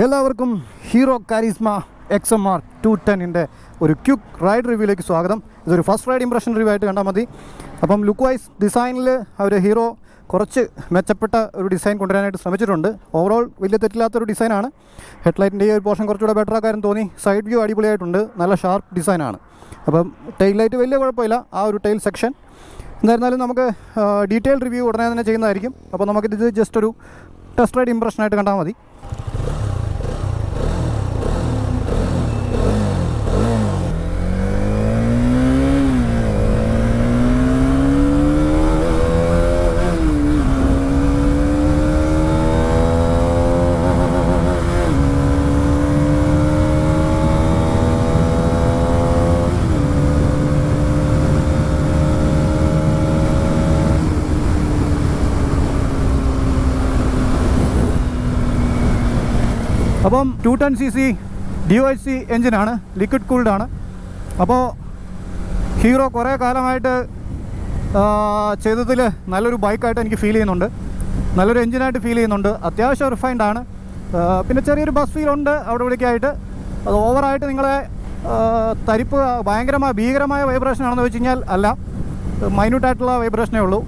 എല്ലാവർക്കും Hero Karizma X M R two ടെന്നിന്റെ ഒരു quick ride റിവ്യൂയിലേക്ക് സ്വാഗതം. ഇതൊരു ഫസ്റ്റ് റൈഡ് ഇംപ്രഷൻ റിവ്യൂ ആയിട്ട് കണ്ടാൽ മതി. അപ്പം ലുക്ക് വൈസ് ഡിസൈനിൽ അവർ ഹീറോ കുറച്ച് മെച്ചപ്പെട്ട ഒരു ഡിസൈൻ കൊണ്ടുവരാനായിട്ട് ശ്രമിച്ചിട്ടുണ്ട്. ഓവറോൾ വലിയ തെറ്റില്ലാത്തൊരു ഡിസൈനാണ് ഹെഡ്ലൈറ്റിന്റെ ഈ ഒരു പോർഷൻ കുറച്ചുകൂടെ ബെറ്റർ ആക്കാരും തോന്നി. സൈഡ് വ്യൂ അടിപൊളിയായിട്ടുണ്ട്. നല്ല ഷാർപ്പ് ഡിസൈനാണ് അപ്പം ടെയിൽ ലൈറ്റ് വലിയ കുഴപ്പമില്ല. ആ ഒരു ടെയിൽ സെക്ഷൻ എന്തായിരുന്നാലും നമുക്ക് ഡീറ്റെയിൽ റിവ്യൂ ഉടനെ തന്നെ ചെയ്യുന്നതായിരിക്കും. അപ്പോൾ നമുക്കിത് ജസ്റ്റ് ഒരു ടെസ്റ്റ് റൈഡ് ഇംപ്രഷനായിട്ട് കണ്ടാൽ മതി. അപ്പം two ten C C D O H C എഞ്ചിനാണ് ലിക്വിഡ് കൂൾഡാണ്. അപ്പോൾ ഹീറോ കുറേ കാലമായിട്ട് ചെയ്തതിൽ നല്ലൊരു ബൈക്കായിട്ട് എനിക്ക് ഫീൽ ചെയ്യുന്നുണ്ട്. നല്ലൊരു എഞ്ചിനായിട്ട് ഫീൽ ചെയ്യുന്നുണ്ട്. അത്യാവശ്യം റിഫൈൻഡ് ആണ്. പിന്നെ ചെറിയൊരു ബസ് ഫീൽ ഉണ്ട് അവിടെ ഇവിടേക്കായിട്ട് അത് ഓവറായിട്ട് നിങ്ങളെ തരിപ്പ് ഭയങ്കരമായ ഭീകരമായ വൈബ്രേഷൻ ആണെന്ന് വെച്ച് കഴിഞ്ഞാൽ അല്ല. മൈന്യൂട്ടായിട്ടുള്ള വൈബ്രേഷനേ ഉള്ളൂ.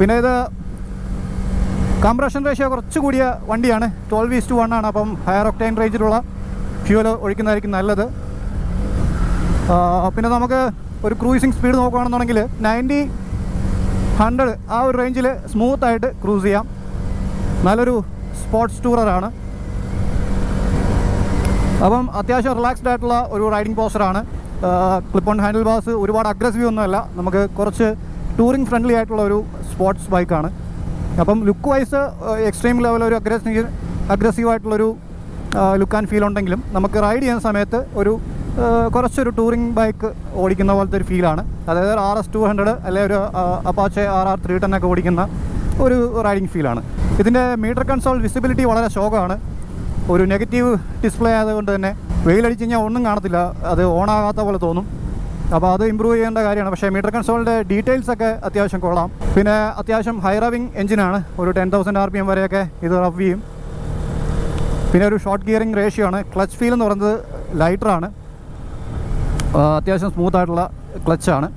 പിന്നെ ഇത് കംപ്രഷൻ റേഷ്യോ കുറച്ച് കൂടിയ വണ്ടിയാണ്. ട്വൽവ് ഈസ് ടു വൺ ആണ് അപ്പം ഹയർ ഒക്ടൈൻ റേഞ്ചിലുള്ള ഫ്യൂൽ ഒഴിക്കുന്നതായിരിക്കും നല്ലത്. പിന്നെ നമുക്ക് ഒരു ക്രൂസിങ് സ്പീഡ് നോക്കുകയാണെന്നുണ്ടെങ്കിൽ നയന്റി ഹൺഡ്രഡ് ആ ഒരു റേഞ്ചിൽ സ്മൂത്തായിട്ട് ക്രൂസ് ചെയ്യാം. നല്ലൊരു സ്പോർട്സ് ടൂററാണ് അപ്പം അത്യാവശ്യം റിലാക്സ്ഡ് ആയിട്ടുള്ള ഒരു റൈഡിംഗ് പോസ്റ്ററാണ് ക്ലിപ്പ് ഓൺ ഹാൻഡിൽ ബാസ് ഒരുപാട് അഗ്രസീവ് ഒന്നുമല്ല. നമുക്ക് കുറച്ച് ടൂറിംഗ് ഫ്രണ്ട്ലി ആയിട്ടുള്ള ഒരു സ്പോർട്സ് ബൈക്കാണ് അപ്പം ലുക്ക് വൈസ് എക്സ്ട്രീം ലെവൽ ഒരു അഗ്രസീവ് അഗ്രസീവ് ആയിട്ടുള്ളൊരു ലുക്ക് ആൻഡ് ഫീൽ ഉണ്ടെങ്കിലും നമുക്ക് റൈഡ് ചെയ്യുന്ന സമയത്ത് ഒരു കുറച്ചൊരു ടൂറിംഗ് ബൈക്ക് ഓടിക്കുന്ന പോലത്തെ ഒരു ഫീലാണ് അതായത് ആർ എസ് ടു ഹൺഡ്രഡ് അല്ലെങ്കിൽ ഒരു Apache R R three ten ഒക്കെ ഓടിക്കുന്ന ഒരു റൈഡിങ് ഫീലാണ് ഇതിന്റെ മീറ്റർ കൺസോൾ വിസിബിലിറ്റി വളരെ ശോകമാണ്. ഒരു നെഗറ്റീവ് ഡിസ്പ്ലേ ആയതുകൊണ്ട് തന്നെ വെയിലടിച്ച് കഴിഞ്ഞാൽ ഒന്നും കാണത്തില്ല. അത് ഓണാകാത്ത പോലെ തോന്നും. അപ്പോൾ അത് ഇമ്പ്രൂവ് ചെയ്യേണ്ട കാര്യമാണ്. പക്ഷേ മീറ്റർ കൺസോളിന്റെ ഡീറ്റെയിൽസ് ഒക്കെ അത്യാവശ്യം കൊള്ളാം. പിന്നെ അത്യാവശ്യം ഹൈ റവിങ് എഞ്ചിനാണ് ഒരു ten thousand R P M വരെയൊക്കെ ഇത് റഫ് ചെയ്യും. പിന്നെ ഒരു ഷോർട്ട് ഗിയറിംഗ് റേഷ്യോ ആണ്. ക്ലച്ച് ഫീൽ എന്ന് പറയുന്നത് ലൈറ്ററാണ് അത്യാവശ്യം സ്മൂത്ത് ആയിട്ടുള്ള ക്ലച്ചാണ്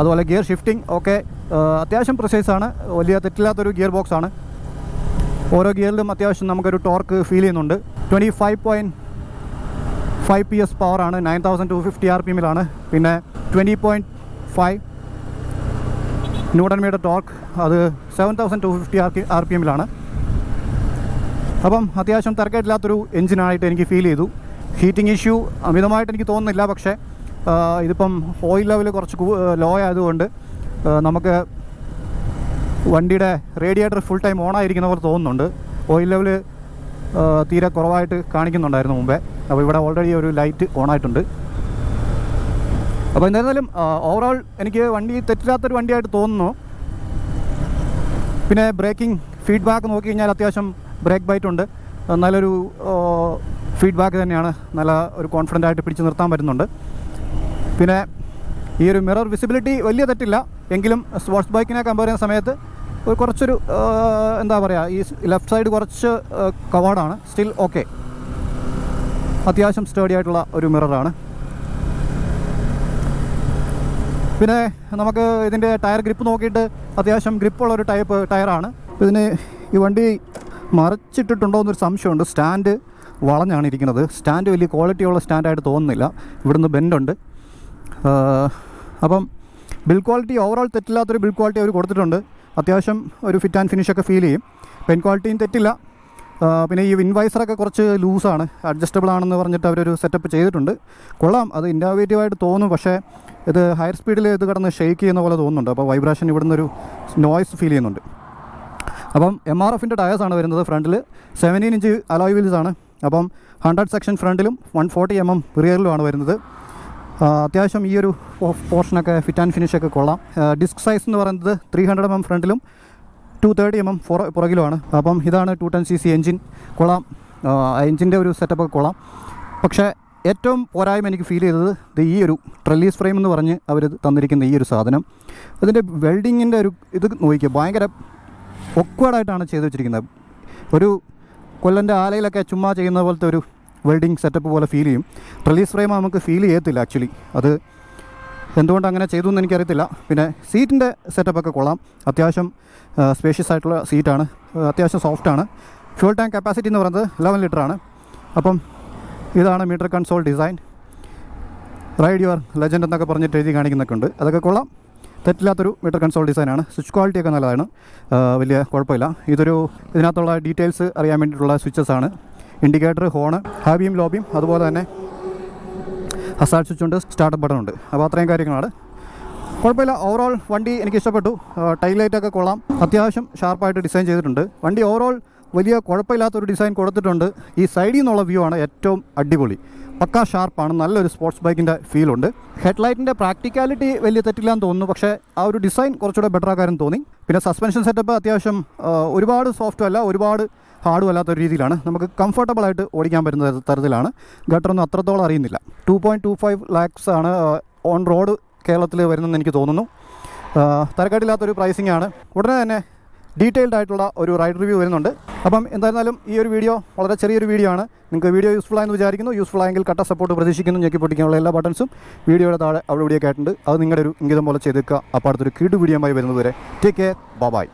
അതുപോലെ ഗിയർ ഷിഫ്റ്റിംഗ് ഒക്കെ അത്യാവശ്യം പ്രൊസൈസാണ് വലിയ തെറ്റില്ലാത്തൊരു ഗിയർ ബോക്സ് ആണ്. ഓരോ ഗിയറിലും അത്യാവശ്യം നമുക്കൊരു ടോർക്ക് ഫീൽ ചെയ്യുന്നുണ്ട്. Twenty five point five P S പവറാണ് nine thousand two fifty R P എമ്മിലാണ് പിന്നെ twenty point five newton torque അത് seven thousand two fifty R R P എമ്മിലാണ് അപ്പം അത്യാവശ്യം തിരക്കായിട്ടില്ലാത്തൊരു എഞ്ചിനായിട്ട് എനിക്ക് ഫീൽ ചെയ്തു. ഹീറ്റിംഗ് ഇഷ്യൂ അമിതമായിട്ട് എനിക്ക് തോന്നുന്നില്ല പക്ഷേ ഇതിപ്പം ഓയിൽ ലെവൽ കുറച്ച് ലോ ആയതുകൊണ്ട് നമുക്ക് വണ്ടിയുടെ റേഡിയേറ്റർ ഫുൾ ടൈം ഓൺ ആയിരിക്കുന്ന പോലെ തോന്നുന്നുണ്ട്. ഓയിൽ ലെവൽ തീരെ കുറവായിട്ട് കാണിക്കുന്നുണ്ടായിരുന്നു മുമ്പേ. അപ്പോൾ ഇവിടെ ഓൾറെഡി ഒരു ലൈറ്റ് ഓൺ ആയിട്ടുണ്ട്. അപ്പോൾ എന്തായിരുന്നാലും ഓവറോൾ എനിക്ക് വണ്ടി തെറ്റില്ലാത്തൊരു വണ്ടിയായിട്ട് തോന്നുന്നു. പിന്നെ ബ്രേക്കിംഗ് ഫീഡ്ബാക്ക് നോക്കി കഴിഞ്ഞാൽ അത്യാവശ്യം ബ്രേക്ക് ബൈറ്റ് ഉണ്ട്. നല്ലൊരു ഫീഡ്ബാക്ക് തന്നെയാണ്. നല്ല ഒരു കോൺഫിഡന്റ് ആയിട്ട് പിടിച്ചു നിർത്താൻ പറ്റുന്നുണ്ട്. പിന്നെ ഈ ഒരു മിറർ വിസിബിലിറ്റി വലിയ തെറ്റില്ല. എങ്കിലും സ്പോർട്സ് ബൈക്കിനെ കമ്പയർ ചെയ്യുന്ന സമയത്ത് കുറച്ചൊരു എന്താ പറയുക ഈ ലെഫ്റ്റ് സൈഡ് കുറച്ച് കവേർഡാണ് സ്റ്റിൽ ഓക്കെ അത്യാവശ്യം സ്റ്റേഡി ആയിട്ടുള്ള ഒരു മിററാണ് പിന്നെ നമുക്ക് ഇതിന്റെ ടയർ ഗ്രിപ്പ് നോക്കിയിട്ട് അത്യാവശ്യം ഗ്രിപ്പുള്ള ഒരു ടൈപ്പ് ടയറാണ് ഇതിന് ഈ വണ്ടി മറച്ചിട്ടിട്ടുണ്ടോ എന്നൊരു സംശയമുണ്ട്. സ്റ്റാൻഡ് വളഞ്ഞാണ് ഇരിക്കുന്നത്. സ്റ്റാൻഡ് വലിയ ക്വാളിറ്റിയുള്ള സ്റ്റാൻഡായിട്ട് തോന്നുന്നില്ല. ഇവിടുന്ന് ബെൻഡുണ്ട് അപ്പം ബിൽ ക്വാളിറ്റി ഓവറോൾ തെറ്റില്ലാത്തൊരു ബിൽ ക്വാളിറ്റി അവർ കൊടുത്തിട്ടുണ്ട്. അത്യാവശ്യം ഒരു ഫിറ്റ് ആൻഡ് ഫിനിഷൊക്കെ ഫീൽ ചെയ്യും. പെൻ ക്വാളിറ്റിയും തെറ്റില്ല. പിന്നെ ഈ വിൻവൈസറൊക്കെ കുറച്ച് ലൂസാണ് അഡ്ജസ്റ്റബിൾ ആണെന്ന് പറഞ്ഞിട്ട് അവരൊരു സെറ്റപ്പ് ചെയ്തിട്ടുണ്ട്. കൊള്ളാം അത് ഇൻഡാവേറ്റീവായിട്ട് തോന്നും പക്ഷേ ഇത് ഹയർ സ്പീഡിൽ ഇത് കിടന്ന് ഷെയ്ക്ക് ചെയ്യുന്ന പോലെ തോന്നുന്നുണ്ട്. അപ്പോൾ വൈബ്രേഷൻ ഇവിടുന്ന് ഒരു നോയ്സ് ഫീൽ ചെയ്യുന്നുണ്ട്. അപ്പം എം ആർ എഫിന്റെ ടയേഴ്സാണ് വരുന്നത് ഫ്രണ്ടിൽ സെവന്റീൻ ഇഞ്ച് അലോയ് വീൽസ് ആണ്. അപ്പം ഹൺഡ്രഡ് സെക്ഷൻ ഫ്രണ്ടിലും വൺ ഫോർട്ടി എം എം റിയറിലുമാണ് വരുന്നത് അത്യാവശ്യം ഈ ഒരു പോർഷനൊക്കെ ഫിറ്റ് ആൻഡ് ഫിനിഷൊക്കെ കൊള്ളാം. ഡിസ്ക് സൈസ് എന്ന് പറയുന്നത് ത്രീ ഹൺഡ്രഡ് എം എം ഫ്രണ്ടിലും ടു തേർട്ടി എം എം പുറ പുറകിലുമാണ്. അപ്പം ഇതാണ് two ten C C engine കൊള്ളാം. എൻജിന്റെ ഒരു സെറ്റപ്പ് കൊള്ളാം. പക്ഷേ ഏറ്റവും പോരായ്മ എനിക്ക് ഫീൽ ചെയ്തത് ഇത് ഈ ഒരു ട്രെല്ലീസ് ഫ്രെയിം എന്ന് പറഞ്ഞ് അവർ തന്നിരിക്കുന്ന ഈ ഒരു സാധനം. അതിന്റെ വെൽഡിങ്ങിന്റെ ഒരു ഇത് നോക്കിക്കുക ഭയങ്കര ഒക്വേർഡായിട്ടാണ് ചെയ്തു വെച്ചിരിക്കുന്നത്. ഒരു കൊല്ലന്റെ ആലയിലൊക്കെ ചുമ്മാ ചെയ്യുന്ന പോലത്തെ ഒരു വെൽഡിങ് സെറ്റപ്പ് പോലെ ഫീൽ ചെയ്യും. റിലീസ് ഫ്രെയിം നമുക്ക് ഫീൽ ചെയ്യത്തില്ല ആക്ച്വലി അത് എന്തുകൊണ്ട് അങ്ങനെ ചെയ്തു എന്ന് എനിക്കറിയത്തില്ല. പിന്നെ സീറ്റിന്റെ സെറ്റപ്പൊക്കെ കൊള്ളാം. അത്യാവശ്യം സ്പേഷ്യസ് ആയിട്ടുള്ള സീറ്റാണ്. അത്യാവശ്യം സോഫ്റ്റാണ് ഫ്യൂൾ ടാങ്ക് കപ്പാസിറ്റി എന്ന് പറയുന്നത് ലെവൻ ലിറ്ററാണ് അപ്പം ഇതാണ് meter console design ride your legend എന്നൊക്കെ പറഞ്ഞിട്ട് എഴുതി കാണിക്കുന്നൊക്കെ ഉണ്ട്. അതൊക്കെ കൊള്ളാം. തെറ്റില്ലാത്തൊരു മീറ്റർ കൺസോൾ ഡിസൈനാണ് സ്വിച്ച് ക്വാളിറ്റി ഒക്കെ നല്ലതാണ്. വലിയ കുഴപ്പമില്ല. ഇതൊരു ഇതിനകത്തുള്ള ഡീറ്റെയിൽസ് അറിയാൻ വേണ്ടിയിട്ടുള്ള സ്വിച്ചസ് ആണ്. ഇൻഡിക്കേറ്റർ ഹോണ് ഹാബിയും ലോബിയും അതുപോലെ തന്നെ ഹസാഡ് സ്വിച്ച് ഉണ്ട് സ്റ്റാർട്ടപ്പ് ബട്ടൺ ഉണ്ട്. അപ്പോൾ അത്രയും കാര്യങ്ങളാണ്. കുഴപ്പമില്ല. ഓവറോൾ വണ്ടി എനിക്ക് ഇഷ്ടപ്പെട്ടു. ടൈൽ ലൈറ്റ് ഒക്കെ കൊള്ളാം. അത്യാവശ്യം ഷാർപ്പായിട്ട് ഡിസൈൻ ചെയ്തിട്ടുണ്ട്. വണ്ടി ഓവറോൾ വലിയ കുഴപ്പമില്ലാത്തൊരു ഡിസൈൻ കൊടുത്തിട്ടുണ്ട്. ഈ സൈഡിൽ നിന്നുള്ള വ്യൂ ആണ് ഏറ്റവും അടിപൊളി. പക്കാ ഷാർപ്പാണ് നല്ലൊരു സ്പോർട്സ് ബൈക്കിന്റെ ഫീലുണ്ട് ഹെഡ്ലൈറ്റിന്റെ പ്രാക്ടിക്കാലിറ്റി വലിയ തെറ്റില്ല എന്ന് തോന്നുന്നു. പക്ഷേ ആ ഒരു ഡിസൈൻ കുറച്ചുകൂടെ ബെറ്റർ ആക്കാനും തോന്നി. പിന്നെ സസ്പെൻഷൻ സെറ്റപ്പ് അത്യാവശ്യം ഒരുപാട് സോഫ്റ്റും അല്ല. ഒരുപാട് ഹാർഡും അല്ലാത്തൊരു രീതിയിലാണ്. നമുക്ക് കംഫർട്ടബിൾ ആയിട്ട് ഓടിക്കാൻ പറ്റുന്ന തര- തരത്തിലാണ്. ഗട്ടറൊന്നും അത്രത്തോളം അറിയുന്നില്ല. Two point two five lakhs ആണ് ഓൺ റോഡ് കേരളത്തിൽ വരുന്നതെന്ന് എനിക്ക് തോന്നുന്നു. തരക്കേടില്ലാത്തൊരു പ്രൈസിംഗ് ആണ്. ഉടനെ തന്നെ ഡീറ്റെയിൽഡ് ആയിട്ടുള്ള ഒരു റൈഡ് റിവ്യൂ വരുന്നുണ്ട്. അപ്പം എന്തായിരുന്നാലും ഈ ഒരു വീഡിയോ വളരെ ചെറിയൊരു വീഡിയോ ആണ്. നിങ്ങൾക്ക് വീഡിയോ യൂസ്ഫുൾ ആയെന്ന് വിചാരിക്കുന്നു. യൂസ്ഫുൾ ആയെങ്കിൽ കട്ട സപ്പോർട്ട് പ്രതീക്ഷിക്കുന്നു. ഞെക്കി പൊട്ടിക്കാനുള്ള എല്ലാ ബട്ടൺസും വീഡിയോയുടെ താഴെ അവിടെ വീഡിയോ ആയിട്ടുണ്ട് അത് നിങ്ങളുടെ ഒരു ഇംഗിതം പോലെ ചെയ്തേക്കുക. അപ്പോൾ അടുത്തൊരു വീഡിയോ ആയി വരുന്നതുവരെ ടേക്ക് കെയർ ബൈ